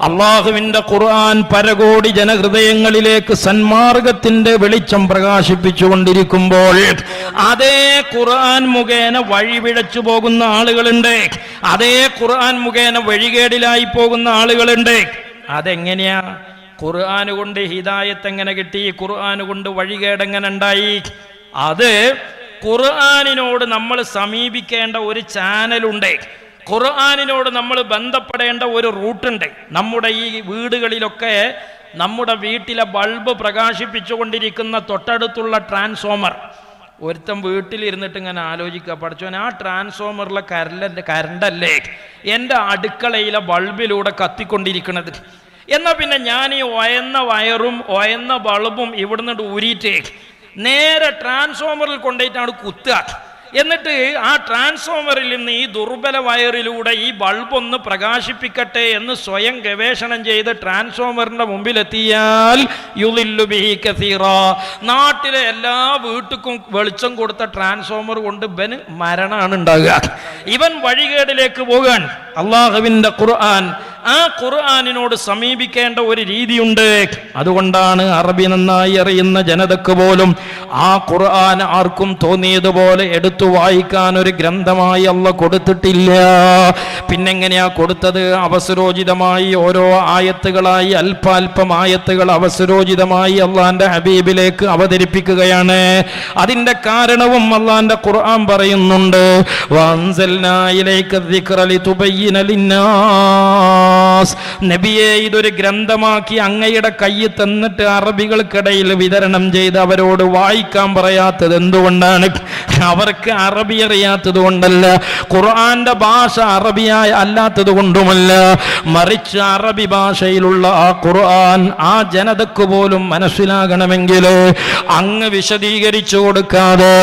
അള്ളാഹുവിന്റെ ഖുർആൻ പരകോടി ജനഹൃദയങ്ങളിലേക്ക് സന്മാർഗത്തിന്റെ വെളിച്ചം പ്രകാശിപ്പിച്ചുകൊണ്ടിരിക്കുമ്പോൾ അതേ ഖുർആൻ മുഖേന വഴിപിഴച്ചു പോകുന്ന ആളുകളുണ്ട്. അതേ ഖുർആൻ മുഖേന വഴികേടിലായി പോകുന്ന ആളുകളുണ്ട്. അതെങ്ങനെയാ? ഖുർആൻ കൊണ്ട് ഹിദായത്ത് എങ്ങനെ കിട്ടി? ഖുർആൻ കൊണ്ട് വഴികേടെങ്ങനെ ഉണ്ടായി? അത് ഖുർആനിനോട് നമ്മൾ സമീപിക്കേണ്ട ഒരു ചാനലുണ്ട്. ഖുർആനിനോട് നമ്മൾ ബന്ധപ്പെടേണ്ട ഒരു റൂട്ടുണ്ട്. നമ്മുടെ ഈ വീടുകളിലൊക്കെ നമ്മുടെ വീട്ടിലെ ബൾബ് പ്രകാശിപ്പിച്ചുകൊണ്ടിരിക്കുന്ന തൊട്ടടുത്തുള്ള ട്രാൻസ്ഫോമർ. ഒരുത്തം വീട്ടിലിരുന്നിട്ട് ഇങ്ങനെ ആലോചിക്കുക. പഠിച്ചോൻ ആ ട്രാൻസ്ഫോമറിലെ കരലന്റെ കരണ്ടല്ലേ? എന്റെ അടുക്കളയിലെ ബൾബിലൂടെ കത്തിക്കൊണ്ടിരിക്കുന്നത് എന്നാൽ പിന്നെ ഞാൻ ഈ ഒയന്ന വയറും ഒയന്ന ബൾബും ഇവിടുന്ന് ഊരിയിട്ട് നേരെ ട്രാൻസ്ഫോമറിൽ കൊണ്ടുപോയിട്ടാണ് കുത്തുക. എന്നിട്ട് ആ ട്രാൻസ്ഫോമറിൽ നിന്ന് ഈ ദുർബല വയറിലൂടെ ഈ ബൾബൊന്ന് പ്രകാശിപ്പിക്കട്ടെ എന്ന് സ്വയം ഗവേഷണം ചെയ്ത് ട്രാൻസ്ഫോമറിന്റെ മുമ്പിലെത്തിയാൽ യുളില്ലു ബിഹി കസീറ. നാട്ടിലെ എല്ലാ വീട്ടുക്കും വെളിച്ചം കൊടുത്ത ട്രാൻസ്ഫോമർ കൊണ്ട് ഇവന് മരണമാണ് ഉണ്ടാകുക. ഇവൻ വഴികേടിലേക്ക് പോകാൻ അള്ളാഹുവിന്റെ ഖുർആൻ ആ ഖുർആാനിനോട് സമീപിക്കേണ്ട ഒരു രീതിയുണ്ട്. അതുകൊണ്ടാണ് അറബി നന്നായി അറിയുന്ന ജനതക്ക് പോലും ആ ഖുർആൻ ആർക്കും തോന്നിയതുപോലെ എടുത്തു വായിക്കാൻ ഒരു ഗ്രന്ഥമായി അല്ല കൊടുത്തിട്ടില്ല. പിന്നെങ്ങനെയാ കൊടുത്തത്? അവസരോചിതമായി ഓരോ ആയത്തുകളായി അല്പാൽപം ആയത്തുകൾ അവസരോചിതമായി അള്ളാന്റെ ഹബീബിലേക്ക് അവതരിപ്പിക്കുകയാണ്. അതിന്റെ കാരണവും അള്ളാന്റെ ഖുർആൻ പറയുന്നുണ്ട്. വഅൻസൽനാ ഇലൈക അബ്ബാസ് നബിയെ ഇതൊരു ഗ്രന്ഥമാക്കി അങ്ങയുടെ കയ്യിൽ തന്നിട്ട് അറബികൾക്കിടയിൽ വിതരണം ചെയ്ത് അവരോട് വായിക്കാൻ പറയാത്തത് എന്തുകൊണ്ടാണ്? അവർക്ക് അറബി അറിയാത്തത് കൊണ്ടല്ല ഖുർആന്റെ ഭാഷ അറബിയായ അല്ലാത്തത് കൊണ്ടുമല്ല. മറിച്ച് അറബി ഭാഷയിലുള്ള ആ ഖുർആൻ ആ ജനതക്ക് പോലും മനസ്സിലാകണമെങ്കിൽ അങ്ങ് വിശദീകരിച്ചു കൊടുക്കാതെ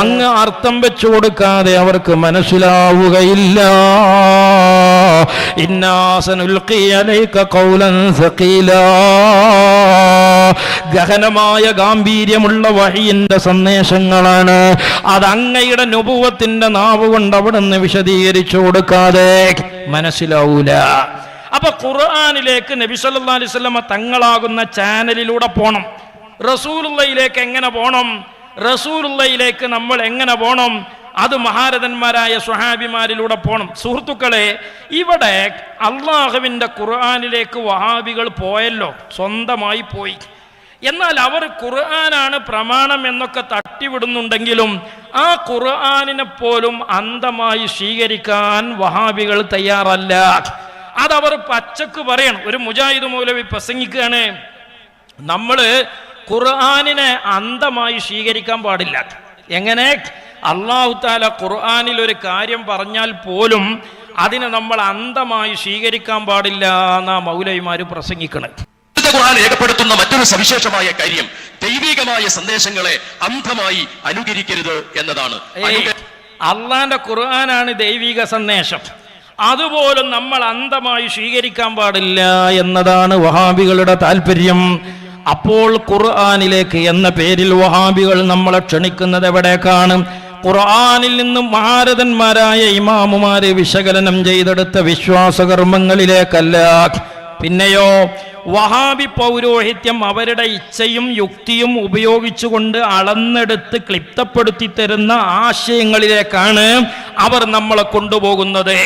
അങ്ങ് അർത്ഥം വെച്ചു കൊടുക്കാതെ അവർക്ക് മനസ്സിലാവുകയില്ല. ഗഹനമായ ഗാംഭീര്യമുള്ള വഴിയിന്റെ സന്ദേശങ്ങളാണ്. അത് അങ്ങയുടെ നുപുവത്തിന്റെ നാവ് കൊണ്ട് അവിടുന്ന് വിശദീകരിച്ചു കൊടുക്കാതെ മനസ്സിലാവൂല. അപ്പൊ ഖുർആാനിലേക്ക് നബി സല്ലല്ലാഹു അലൈഹി വസല്ലമ തങ്ങളാകുന്ന ചാനലിലൂടെ പോണം. റസൂലുള്ളയിലേക്ക് എങ്ങനെ പോണം? റസൂലുള്ളയിലേക്ക് നമ്മൾ എങ്ങനെ പോണം? അത് മഹാരഥന്മാരായ സ്വഹാബിമാരിലൂടെ പോകണം സുഹൃത്തുക്കളെ ഇവിടെ അള്ളാഹുവിന്റെ ഖുർആാനിലേക്ക് വഹാബികൾ പോയല്ലോ സ്വന്തമായി പോയി. എന്നാൽ അവർ ഖുർആനാണ് പ്രമാണം എന്നൊക്കെ തട്ടിവിടുന്നുണ്ടെങ്കിലും ആ ഖുർആാനിനെ പോലും അന്ധമായി സ്വീകരിക്കാൻ വഹാബികൾ തയ്യാറല്ല. അതവർ പച്ചക്ക് പറയണം. ഒരു മുജാഹിദ് മൗലവി പ്രസംഗിക്കുകയാണ് നമ്മൾ ഖുർആാനിനെ അന്ധമായി സ്വീകരിക്കാൻ പാടില്ല. എങ്ങനെ? അള്ളാഹു താല ഖുർആാനിൽ ഒരു കാര്യം പറഞ്ഞാൽ പോലും അതിനെ നമ്മൾ അന്ധമായി സ്വീകരിക്കാൻ പാടില്ല എന്നാ മൗലവിമാര് പ്രസംഗിക്കണേ. ഖുർആൻ രേഖപ്പെടുത്തുന്ന മറ്റൊരു സവിശേഷമായ കാര്യം ദൈവികമായ സന്ദേശങ്ങളെ അന്ധമായി അനുകരിക്കരുത് എന്നതാണ്. അള്ളാന്റെ ഖുർആനാണ് ദൈവിക സന്ദേശം. അതുപോലും നമ്മൾ അന്ധമായി സ്വീകരിക്കാൻ പാടില്ല എന്നതാണ് വഹാബികളുടെ താല്പര്യം. അപ്പോൾ ഖുർആാനിലേക്ക് എന്ന പേരിൽ വഹാബികൾ നമ്മളെ ക്ഷണിക്കുന്നത് എവിടേക്കാണ്? ഖുർആനിൽ നിന്നും മഹാരഥന്മാരായ ഇമാമുമാരെ വിശകലനം ചെയ്തെടുത്ത വിശ്വാസകർമ്മങ്ങളിലേക്കല്ല. പിന്നെയോ വഹാബി പൗരോഹിത്യം അവരുടെ ഇച്ഛയും യുക്തിയും ഉപയോഗിച്ചുകൊണ്ട് അളന്നെടുത്ത് ക്ലിപ്തപ്പെടുത്തി തരുന്ന ആശയങ്ങളിലേക്കാണ് അവർ നമ്മളെ കൊണ്ടുപോകുന്നത്.